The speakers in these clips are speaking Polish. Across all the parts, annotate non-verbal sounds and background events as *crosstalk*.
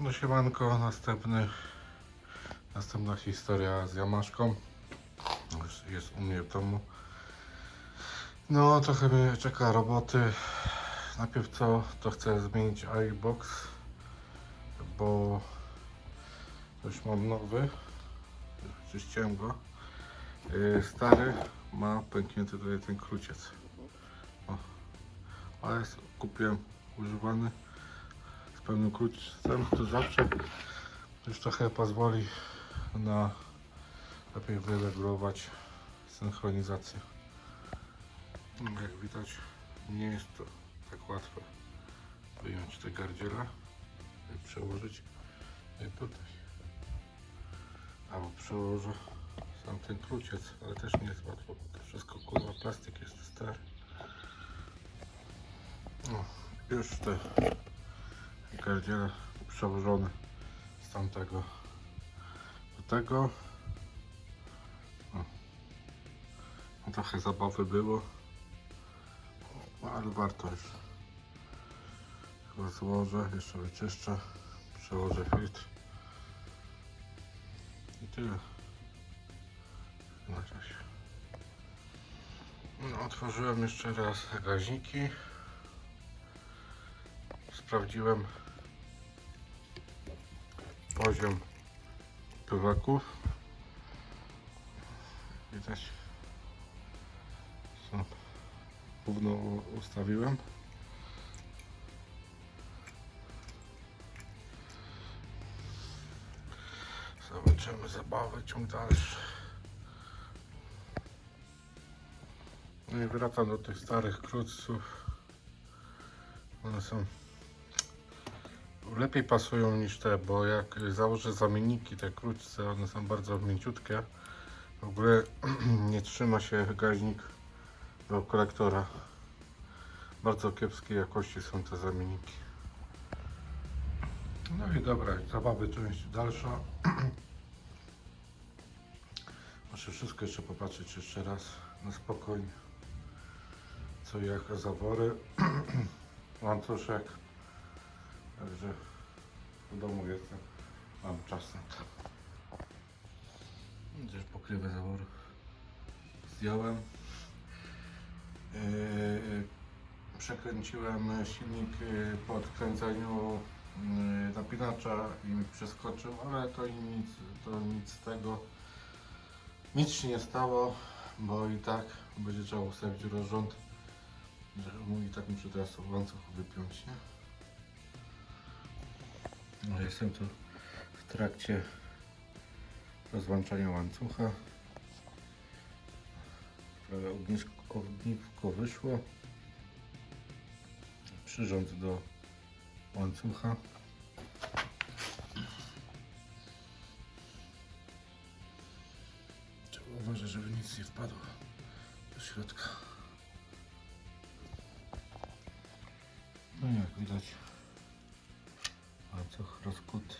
No siemanko, następny, następna historia z Jamaszką. Już jest u mnie w domu. No trochę mnie czeka roboty. Najpierw co, to chcę zmienić iBox, bo już mam nowy. Czyściłem go. Yy, Stary ma pęknięty tutaj ten kruciec. O. Ale kupiłem używany z pełnym krucem, to zawsze już trochę pozwoli na lepiej wyregulować synchronizację. No, Jak widać nie jest to tak łatwe wyjąć te gardziela i przełożyć je tutaj. Albo przełożę sam ten kruciec, ale też nie jest łatwo, bo to wszystko kurwa plastik jest stary. No, już te gardziele przełożone z tamtego do tego. No, trochę zabawy było, ale warto już. Chyba złożę, jeszcze wyczyszczę, przełożę filtr i tyle. Na razie. No, otworzyłem jeszcze raz gaźniki. Sprawdziłem poziom pywaków. Widać. Co? Równo ustawiłem. Zobaczymy zabawę, ciąg dalszy. No i wracam do tych starych krótców. One są lepiej pasują niż te, bo jak założę zamienniki, te krótce, one są bardzo mięciutkie. W ogóle *clears throat* nie trzyma się gaźnik do kolektora. Bardzo kiepskiej jakości są te zamienniki. No i dobra, zabawy część dalsza. *clears throat* Muszę wszystko jeszcze popatrzeć jeszcze raz na spokojnie. Co *clears throat* jak zawory. Łańcuszek. Także w domu jestem. Mam czas na to. Gdzieś pokrywę zaworu zdjąłem. Yy, przekręciłem silnik yy, po odkręceniu yy, napinacza i mi przeskoczył, ale to nic, to nic z tego. Nic się nie stało, bo i tak będzie trzeba ustawić rozrząd, że mu i tak muszę teraz łańcuch wypiąć, nie? No, jestem tu w trakcie rozłączania łańcucha. Prawie ognisko, ognisko wyszło. Przyrząd do łańcucha. Trzeba uważać, żeby nic nie wpadło do środka. No jak widać łańcuch rozkuty.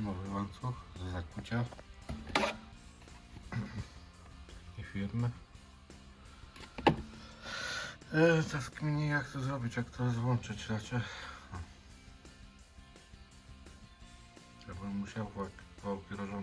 Nowy łańcuch do zakucia i firmy. E, teraz kminie jak to zrobić, jak to złączyć raczej. Ja bym musiał wałki rozrządu